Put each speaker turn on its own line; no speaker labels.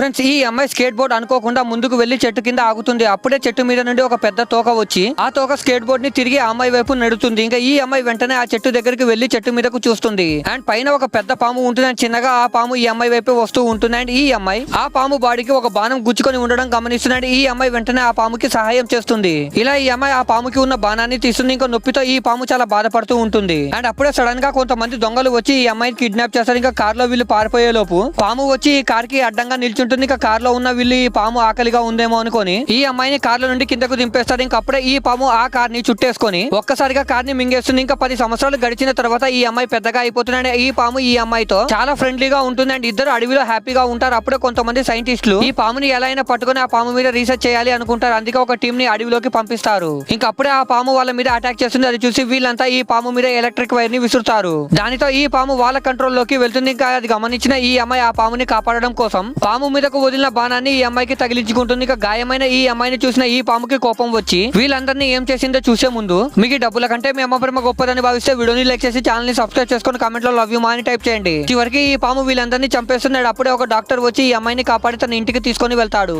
Friends ఈ అమ్మాయి skate board అనుకోకుండా ముందుకు వెళ్ళి చెట్టు కింద ఆగుతుంది. అప్పుడే చెట్టు మీద నుండి ఒక పెద్ద తోక వచ్చి ఆ తోక స్కేట్ బోర్డ్ని తిరిగి ఆ అమ్మాయి వైపు నెడుతుంది. ఇంకా ఈ అమ్మాయి వెంటనే ఆ చెట్టు దగ్గరికి వెళ్ళి చెట్టు మీదకు చూస్తుంది. అండ్ పైన ఒక పెద్ద పాము ఉంటుంది అండ్ చిన్నగా ఆ పాము ఈ అమ్మాయి వైపు వస్తూ ఉంటుంది. అండ్ ఈ అమ్మాయి ఆ పాము బాడీకి ఒక బాణం గుచ్చుకొని ఉండడం గమనిస్తున్నాడు ఈ అమ్మాయి వెంటనే ఆ పాముకి సహాయం చేస్తుంది. ఇలా ఈ అమ్మాయి ఆ పాముకి ఉన్న బాణాన్ని తీస్తుంది ఇంకా నొప్పితో ఈ పాము చాలా బాధపడుతూ ఉంటుంది. అండ్ అప్పుడే సడన్గా కొంతమంది దొంగలు వచ్చి ఈ అమ్మాయిని కిడ్నాప్ చేస్తారు. ఇంకా కార్లో వీళ్ళు పారిపోయే లోపు పాము వచ్చి ఈ కార్కి అడ్డంగా నిల్చుంటుంది. ఇంకా కార్లో ఉన్న వీళ్ళు ఈ పాము ఆకలిగా ఉందేమో అనుకొని ఈ అమ్మాయిని కార్ల నుండి కిందకు దింపేస్తారు ఇంకా అప్పుడే ఈ పాము ఆ కార్ని చుట్టేసుకొని ఒక్కసారిగా కార్ని మింగేస్తుంది. ఇంకా పది సంవత్సరాలు గడిచిన తర్వాత ఈ అమ్మాయి పెద్దగా అయిపోతుంది ఈ పాము ఈ అమ్మాయితో చాలా ఫ్రెండ్లీగా ఉంటుంది అండ్ ఇద్దరు అడవిలో హ్యాపీగా ఉంటారు. అప్పుడే కొంతమంది సైంటిస్టులు ఈ పాముని ఎలా అయినా పట్టుకొని ఆ పాము మీద రీసెర్చ్ చేయాలి అనుకుంటారు. అందుకే ఒక టీం ని అడవిలోకి పంపిస్తారు. ఇంకా అప్పుడే ఆ పాము వాళ్ళ మీద అటాక్ చేస్తుంది. అది చూసి వీళ్ళంతా ఈ పాము మీద ఎలక్ట్రిక్ వైర్ని విసురుతారు. దానితో ఈ పాము వాళ్ళ కంట్రోల్లోకి వెళ్తుంది. ఇంకా అది గమనించిన ఈ అమ్మాయి ఆ పాముని కాపాడడం కోసం పాము మీదకు వదిలిన బాణాన్ని ఈ అమ్మాయికి తగిలించుకుంటుంది. ఇక గాయమైన ఈ అమ్మాయిని చూసిన ఈ పాముకి కోపం వచ్చి వీళ్ళందరినీ ఏం చేసిందో చూసే ముందు మీకు డబ్బుల కంటే మీ అమ్మ ప్రేమ గొప్పదని భావిస్తే వీడియోని లైక్ చేసి ఛానల్ని సబ్స్క్రైబ్ చేసుకొని కామెంట్లో లవ్ యూ మా అని టైప్ చేయండి. చివరికి ఈ పాము వీళ్ళందరినీ చంపేస్తున్నాడు. అప్పుడే ఒక డాక్టర్ వచ్చి ఈ అమ్మాయిని కాపాడి తన ఇంటికి తీసుకొని వెళ్తాడు.